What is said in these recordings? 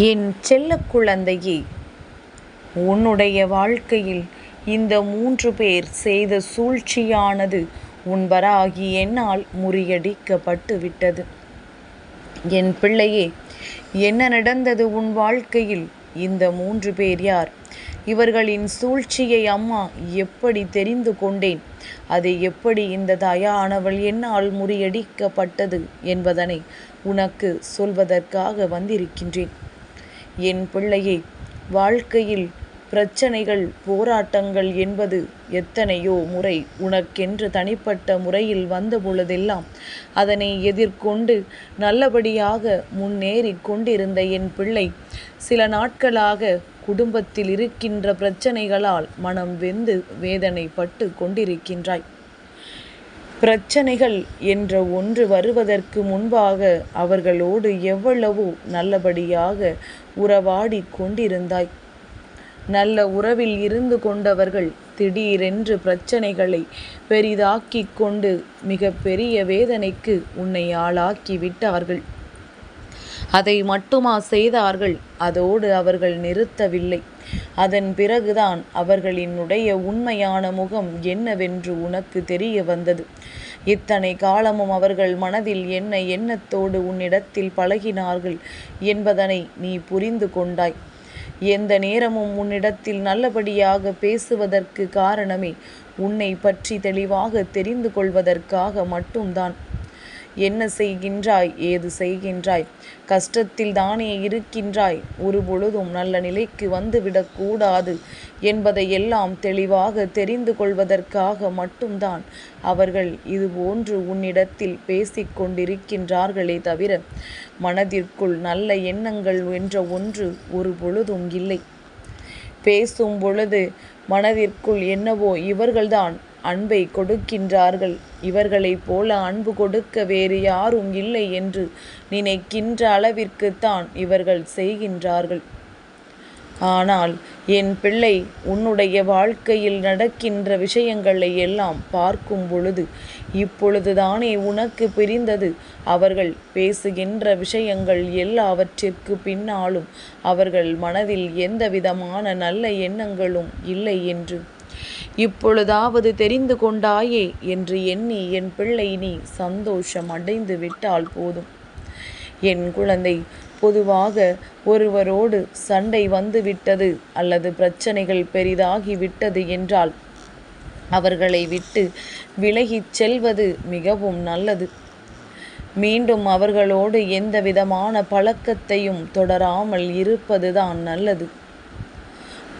என் செல்ல குழந்தையே உன்னுடைய வாழ்க்கையில் இந்த மூன்று பேர் செய்த சூழ்ச்சியானது உன்பராகி என்னால் முறியடிக்கப்பட்டு விட்டது. என் பிள்ளையே என்ன நடந்தது உன் வாழ்க்கையில்? இந்த மூன்று பேர் யார்? இவர்களின் சூழ்ச்சியை அம்மா எப்படி தெரிந்து கொண்டேன்? அது எப்படி இந்த தாயானவள் என்னால் முறியடிக்கப்பட்டது என்பதனை உனக்கு சொல்வதற்காக வந்திருக்கின்றேன். என் பிள்ளையே வாழ்க்கையில் பிரச்சனைகள் போராட்டங்கள் என்பது எத்தனையோ முறை உனக்கென்று தனிப்பட்ட முறையில் வந்த பொழுதெல்லாம் அதனை எதிர்கொண்டு நல்லபடியாக முன்னேறி கொண்டிருந்த என் பிள்ளை சில நாட்களாக குடும்பத்தில் இருக்கின்ற பிரச்சனைகளால் மனம் வெந்து வேதனைப்பட்டு கொண்டிருக்கின்றாய். பிரச்சனைகள் என்ற ஒன்று வருவதற்கு முன்பாக அவர்களோடு எவ்வளவோ நல்லபடியாக உறவாடி கொண்டிருந்தாய்? நல்ல உறவில் இருந்து கொண்டவர்கள் திடீரென்று பிரச்சனைகளை பெரிதாக்கிக் கொண்டு மிக பெரிய வேதனைக்கு உன்னை ஆளாக்கி விட்டார்கள். அதை மட்டுமா செய்தார்கள்? அதோடு அவர்கள் நிறுத்தவில்லை. அதன் பிறகுதான் அவர்களினுடைய உண்மையான முகம் என்னவென்று உனக்கு தெரிய வந்தது. இத்தனை காலமும் அவர்கள் மனதில் என்ன எண்ணத்தோடு உன்னிடத்தில் பழகினார்கள் என்பதனை நீ புரிந்து கொண்டாய். எந்த நேரமும் உன்னிடத்தில் நல்லபடியாக பேசுவதற்கு காரணமே உன்னை பற்றி தெளிவாக தெரிந்து கொள்வதற்காக மட்டும்தான். என்ன செய்கின்றாய்? ஏது செய்கின்றாய்? கஷ்டத்தில் தானே இருக்கின்றாய்? ஒரு பொழுதும் நல்ல நிலைக்கு வந்துவிடக்கூடாது என்பதை என்பதையெல்லாம் தெளிவாக தெரிந்து கொள்வதற்காக மட்டும்தான் அவர்கள் இதுபோன்று உன்னிடத்தில் பேசிக் கொண்டிருக்கின்றார்களே தவிர மனதிற்குள் நல்ல எண்ணங்கள் என்ற ஒன்று ஒரு பொழுதும் இல்லை. பேசும் பொழுது மனதிற்குள் என்னவோ இவர்கள்தான் அன்பை கொடுக்கின்றார்கள். இவர்களைப் போல அன்பு கொடுக்க வேறு யாரும் இல்லை என்று நினைக்கின்ற அளவிற்குத்தான் இவர்கள் செய்கின்றார்கள். ஆனால் என் பிள்ளை உன்னுடைய வாழ்க்கையில் நடக்கின்ற விஷயங்களை எல்லாம் பார்க்கும் பொழுது இப்பொழுதுதானே உனக்கு பிரிந்தது. அவர்கள் பேசுகின்ற விஷயங்கள் எல்லாவற்றிற்கு பின்னாலும் அவர்கள் மனதில் எந்தவிதமான நல்ல எண்ணங்களும் இல்லை என்று இப்பொழுதாவது தெரிந்து கொண்டாயே என்று எண்ணி என் பிள்ளை நீ சந்தோஷம் அடைந்து விட்டால் போதும். என் குழந்தை பொதுவாக ஒருவரோடு சண்டை வந்துவிட்டது அல்லது பிரச்சனைகள் பெரிதாகி விட்டது என்றால் அவர்களை விட்டு விலகிச் செல்வது மிகவும் நல்லது. மீண்டும் அவர்களோடு எந்த விதமான பழக்கத்தையும் தொடராமல் இருப்பதுதான் நல்லது.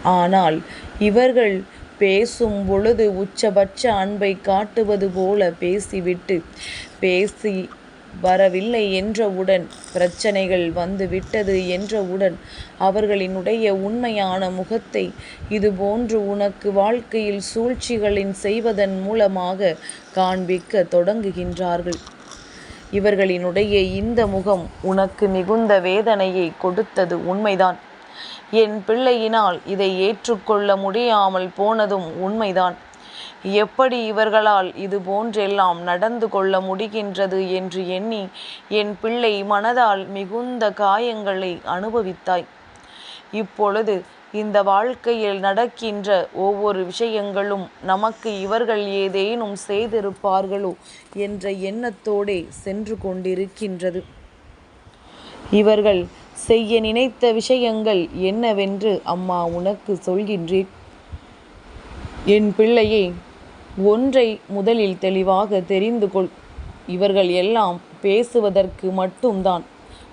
ஆனால் இவர்கள் பேசும் பொழுது உச்சபட்ச அன்பை காட்டுவது போல பேசிவிட்டு பேசி வரவில்லை என்றவுடன் பிரச்சனைகள் வந்து விட்டது என்றவுடன் அவர்களினுடைய உண்மையான முகத்தை இதுபோன்று உனக்கு வாழ்க்கையில் சூழ்ச்சிகளின் செய்வதன் மூலமாக காண்பிக்க தொடங்குகின்றார்கள். இவர்களினுடைய இந்த முகம் உனக்கு மிகுந்த வேதனையை கொடுத்தது உண்மைதான். என் பிள்ளையினால் இதை ஏற்றுக்கொள்ள முடியாமல் போனதும் உண்மைதான். எப்படி இவர்களால் இது போன்றெல்லாம் நடந்து கொள்ள முடிகின்றது என்று எண்ணி என் பிள்ளை மனதால் மிகுந்த காயங்களை அனுபவித்தாய். இப்பொழுது இந்த வாழ்க்கையில் நடக்கின்ற ஒவ்வொரு விஷயங்களும் நமக்கு இவர்கள் ஏதேனும் செய்திருப்பார்களோ என்ற எண்ணத்தோடே சென்று கொண்டிருக்கின்றது. இவர்கள் செய்ய நினைத்த விஷயங்கள் என்னவென்று அம்மா உனக்கு சொல்கின்றேன் என் பிள்ளையே ஒன்றை முதலில் தெளிவாக தெரிந்து கொள். இவர்கள் எல்லாம் பேசுவதற்கு மட்டும்தான்.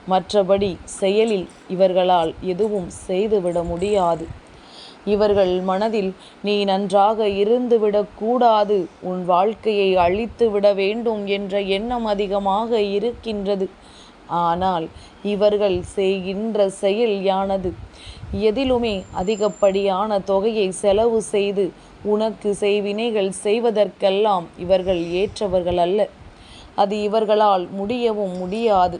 மற்றபடி செயலில் இவர்களால் எதுவும் செய்துவிட முடியாது. இவர்கள் மனதில் நீ நன்றாக இருந்துவிடக்கூடாது உன் வாழ்க்கையை அழித்து விட வேண்டும் என்ற எண்ணம் அதிகமாக இருக்கின்றது. ஆனால் இவர்கள் செய்கின்ற செயல் யானது எதிலுமே அதிகப்படியான தொகையை செலவு செய்து உனக்கு செய்வினைகள் செய்வதற்கெல்லாம் இவர்கள் ஏற்றவர்கள் அல்ல. அது இவர்களால் முடியவும் முடியாது.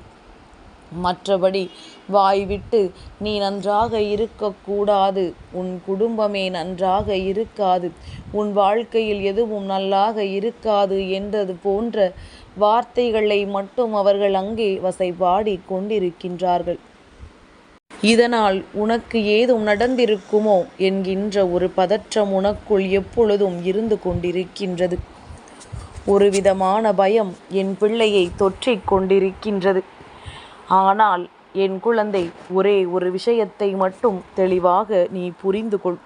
மற்றபடி வாய்விட்டு நீ நன்றாக இருக்கக்கூடாது. உன் குடும்பமே நன்றாக இருக்காது. உன் வாழ்க்கையில் எதுவும் நல்லாக இருக்காது என்றது போன்ற வார்த்தைகளை மட்டும் அவர்கள் அங்கே வசைபாடி கொண்டிருக்கின்றார்கள். இதனால் உனக்கு ஏதும் நடந்திருக்குமோ? என்கின்ற ஒரு பதற்றம் உனக்குள் எப்பொழுதும் இருந்து கொண்டிருக்கின்றது. ஒரு விதமான பயம் என் பிள்ளையை தொற்றிக் கொண்டிருக்கின்றது. ஆனால் என் குழந்தை ஒரே ஒரு விஷயத்தை மட்டும் தெளிவாக நீ புரிந்து கொள்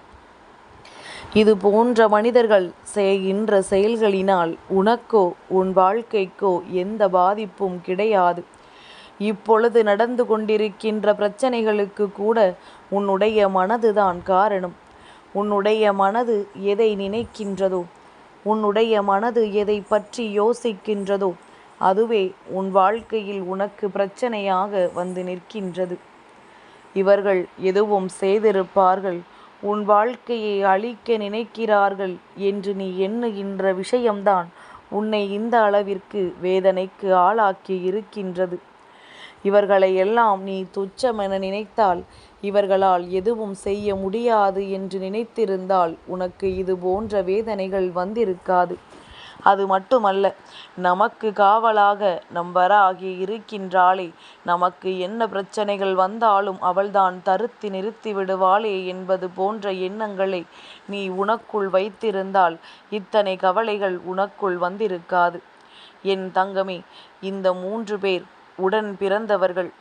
இது போன்ற மனிதர்கள் செய்கின்ற செயல்களினால் உனக்கோ உன் வாழ்க்கைக்கோ எந்த பாதிப்பும் கிடையாது. இப்பொழுது நடந்து கொண்டிருக்கின்ற பிரச்சனைகளுக்கு கூட உன்னுடைய மனதுதான் காரணம். உன்னுடைய மனது எதை நினைக்கின்றதோ உன்னுடைய மனது எதை பற்றி யோசிக்கின்றதோ அதுவே உன் வாழ்க்கையில் உனக்கு பிரச்சனையாக வந்து நிற்கின்றது. இவர்கள் எதுவும் செய்திருப்பார்கள். உன் வாழ்க்கையை அழிக்க நினைக்கிறார்கள் என்று நீ எண்ணுகின்ற விஷயம்தான் உன்னை இந்த அளவிற்கு வேதனைக்கு ஆளாக்கி இருக்கின்றது. இவர்களை எல்லாம் நீ துச்சமென நினைத்தால் இவர்களால் எதுவும் செய்ய முடியாது என்று நினைத்திருந்தால் உனக்கு இது போன்ற வேதனைகள் வந்திருக்காது. அது மட்டுமல்ல நமக்கு காவலாக நம்பராகி இருக்கின்றாளே நமக்கு என்ன பிரச்சனைகள் வந்தாலும் அவள்தான் தருத்தி நிறுத்தி விடுவாளே என்பது போன்ற எண்ணங்களை நீ உனக்குள் வைத்திருந்தால் இத்தனை கவலைகள் உனக்குள் வந்திருக்காது. என் தங்கமே இந்த மூன்று பேர் உடன் பிறந்தவர்கள்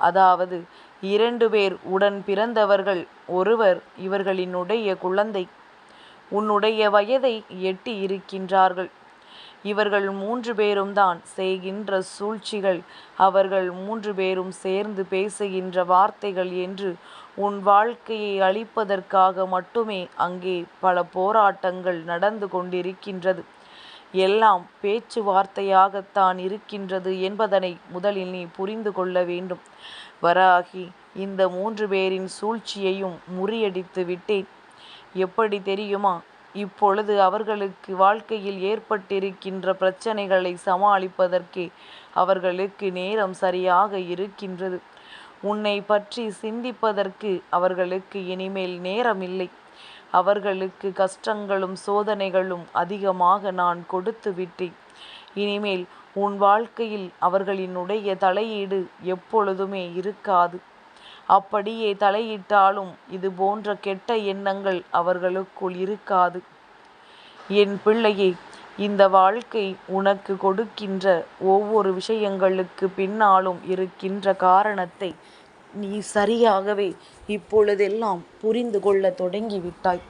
அதாவது இரண்டு பேர் உடன் பிறந்தவர்கள் ஒருவர் இவர்களினுடைய குழந்தை. உன்னுடைய வயதை எட்டி இருக்கின்றார்கள். இவர்கள் மூன்று பேரும் தான் செய்கின்ற சூழ்ச்சிகள். அவர்கள் மூன்று பேரும் சேர்ந்து பேசுகின்ற வார்த்தைகள் என்று உன் வாழ்க்கையை அழிப்பதற்காக மட்டுமே அங்கே பல போராட்டங்கள் நடந்து கொண்டிருக்கின்றது. எல்லாம் பேச்சுவார்த்தையாகத்தான் இருக்கின்றது என்பதனை முதலில் நீ புரிந்து கொள்ள வேண்டும். வராகி இந்த மூன்று பேரின் சூழ்ச்சியையும் முறியடித்து விட்டேன். எப்படி தெரியுமா? இப்பொழுது அவர்களுக்கு வாழ்க்கையில் ஏற்பட்டிருக்கின்ற பிரச்சனைகளை சமாளிப்பதற்கே அவர்களுக்கு நேரம் சரியாக இருக்கின்றது. உன்னை பற்றி சிந்திப்பதற்கு அவர்களுக்கு இனிமேல் நேரமில்லை. அவர்களுக்கு கஷ்டங்களும் சோதனைகளும் அதிகமாக நான் கொடுத்து விட்டேன். இனிமேல் உன் வாழ்க்கையில் அவர்களினுடைய தலையீடு எப்பொழுதுமே இருக்காது. அப்படியே தலையிட்டாலும் இது போன்ற கெட்ட எண்ணங்கள் அவர்களுக்குள் இருக்காது. என் பிள்ளையே இந்த வாழ்க்கை உனக்கு கொடுக்கின்ற ஒவ்வொரு விஷயங்களுக்கு பின்னாலும் இருக்கின்ற காரணத்தை நீ சரியாகவே இப்பொழுதெல்லாம் புரிந்து கொள்ள தொடங்கிவிட்டாய்.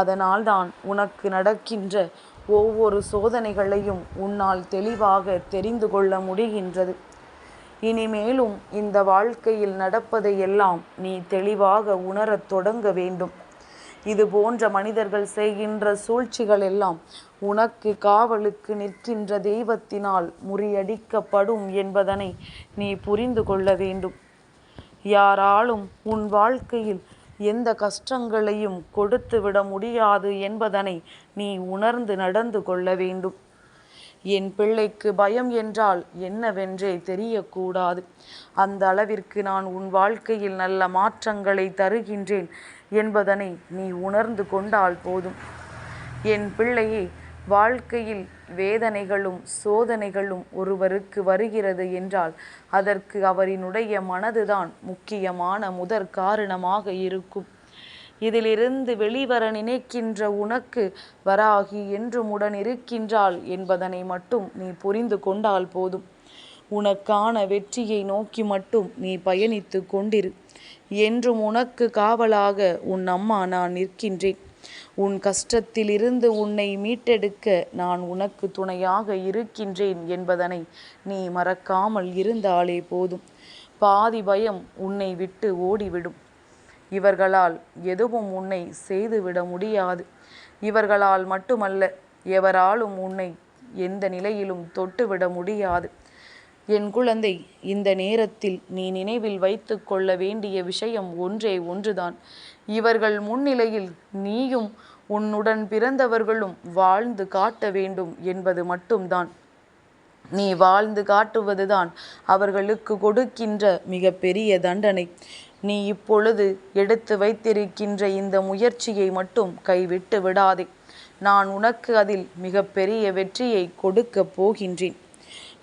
அதனால்தான் உனக்கு நடக்கின்ற ஒவ்வொரு சோதனைகளையும் உன்னால் தெளிவாக தெரிந்து கொள்ள முடிகின்றது. இனிமேலும் இந்த வாழ்க்கையில் நடப்பதையெல்லாம் நீ தெளிவாக உணரத் தொடங்க வேண்டும். இது போன்ற மனிதர்கள் செய்கின்ற சூழ்ச்சிகள் எல்லாம் உனக்கு காவலுக்கு நிற்கின்ற தெய்வத்தினால் முறியடிக்கப்படும் என்பதனை நீ புரிந்து கொள்ள வேண்டும். யாராலும் உன் வாழ்க்கையில் எந்த கஷ்டங்களையும் கொடுத்து விட முடியாது என்பதனை நீ உணர்ந்து நடந்து கொள்ள வேண்டும். என் பிள்ளைக்கு பயம் என்றால் என்னவென்றே தெரியக்கூடாது. அந்த அளவிற்கு நான் உன் வாழ்க்கையில் நல்ல மாற்றங்களை தருகின்றேன் என்பதனை நீ உணர்ந்து கொண்டால் போதும். என் பிள்ளையே வாழ்க்கையில் வேதனைகளும் சோதனைகளும் ஒருவருக்கு வருகிறது என்றால் அதற்கு அவரினுடைய மனதுதான் முக்கியமான முதற் காரணமாக இருக்கும். இதிலிருந்து வெளிவர நினைக்கின்ற உனக்கு வராகி என்றும் உடன் இருக்கின்றாள் என்பதனை மட்டும் நீ புரிந்து கொண்டால் போதும். உனக்கான வெற்றியை நோக்கி மட்டும் நீ பயணித்து கொண்டிரு. என்றும் உனக்கு காவலாக உன் அம்மா நான் நிற்கின்றேன். உன் கஷ்டத்திலிருந்து உன்னை மீட்டெடுக்க நான் உனக்கு துணையாக இருக்கின்றேன் என்பதனை நீ மறக்காமல் இருந்தாலே போதும். பாதி பயம் உன்னை விட்டு ஓடிவிடும். இவர்களால் எதுவும் உன்னை செய்துவிட முடியாது. இவர்களால் மட்டுமல்ல எவராலும் உன்னை எந்த நிலையிலும் தொட்டுவிட முடியாது. என் குழந்தை இந்த நேரத்தில் நீ நினைவில் வைத்து கொள்ள வேண்டிய விஷயம் ஒன்றே ஒன்றுதான். இவர்கள் முன்னிலையில் நீயும் உன்னுடன் பிறந்தவர்களும் வாழ்ந்து காட்ட வேண்டும் என்பது மட்டும்தான். நீ வாழ்ந்து காட்டுவதுதான் அவர்களுக்கு கொடுக்கின்ற மிகப்பெரிய தண்டனை. நீ இப்பொழுது எடுத்து வைத்திருக்கின்ற இந்த முயற்சியை மட்டும் கைவிட்டு விடாதே. நான் உனக்கு அதில் மிகப்பெரிய வெற்றியை கொடுக்கப் போகின்றேன்.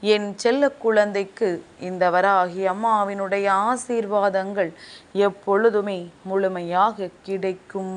என் செல்ல குழந்தைக்கு இந்த வராகி அம்மாவினுடைய ஆசீர்வாதங்கள் எப்பொழுதுமே முழுமையாக கிடைக்கும்.